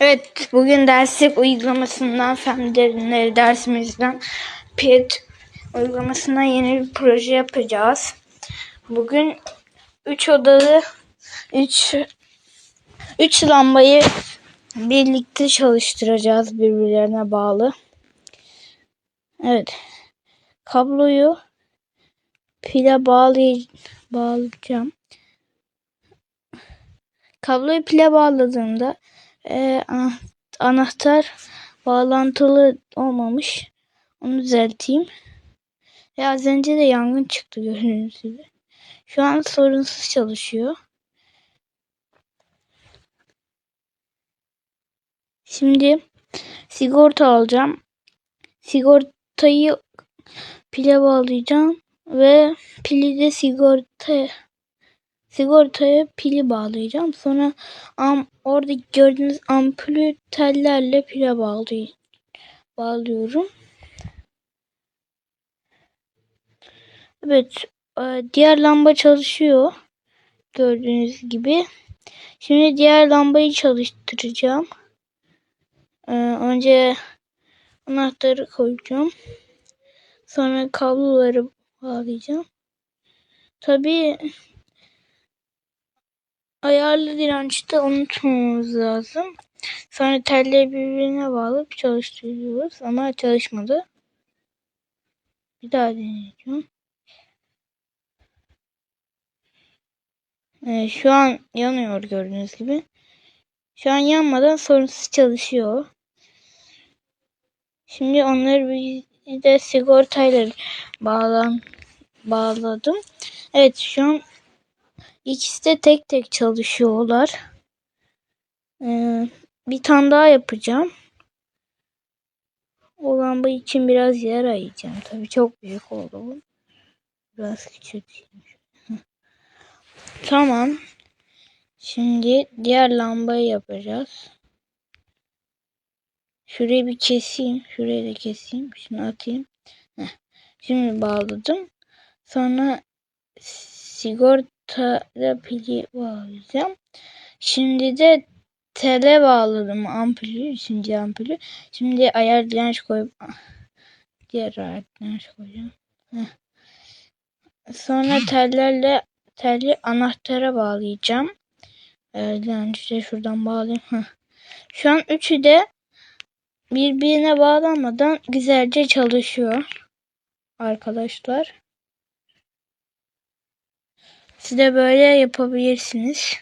Evet, bugün derslik uygulamasından, fen derinleri dersimizden PET uygulamasından yeni bir proje yapacağız. Bugün 3 odalı 3 3 lambayı birlikte çalıştıracağız birbirlerine bağlı. Evet. Kabloyu pile bağlay bağlayacağım. Kabloyu pile bağladığımda e, ana- anahtar bağlantılı olmamış. Onu düzelteyim. Ve az önce de yangın çıktı gördüğünüz gibi. Şu an sorunsuz çalışıyor. Şimdi sigorta alacağım. Sigortayı pile bağlayacağım ve pili de sigorta sigortaya pili bağlayacağım. Sonra am, orada gördüğünüz ampulü tellerle pile bağlay bağlıyorum. Evet, e, diğer lamba çalışıyor. Gördüğünüz gibi. Şimdi diğer lambayı çalıştıracağım. E, önce anahtarı koyacağım. Sonra kabloları bağlayacağım. Tabii ayarlı dirençte unutmamamız lazım. Sonra telleri birbirine bağlayıp çalıştırıyoruz ama çalışmadı. Bir daha deneyeceğim. Ee, şu an yanıyor gördüğünüz gibi. Şu an yanmadan sorunsuz çalışıyor. Şimdi onları bir de sigortayla bağlan bağladım. Evet şu an ikisi de tek tek çalışıyorlar. Ee, bir tane daha yapacağım. O lamba için biraz yer ayıracağım. Tabii çok büyük oldu bu. Biraz küçülteyim. Tamam. Şimdi diğer lambayı yapacağız. Şurayı bir keseyim. Şurayı da keseyim. Şunu atayım. Heh. Şimdi bağladım. Sonra sigorta pili bağlayacağım. Şimdi de tele bağladım ampulü. Üçüncü ampulü. Şimdi ayar direnç koyup diğer ayar direnç koyacağım. Heh. Sonra tellerle telli anahtara bağlayacağım. Ayar direnci de şuradan bağlayayım. Heh. Şu an üçü de birbirine bağlanmadan güzelce çalışıyor. Arkadaşlar. Siz de böyle yapabilirsiniz.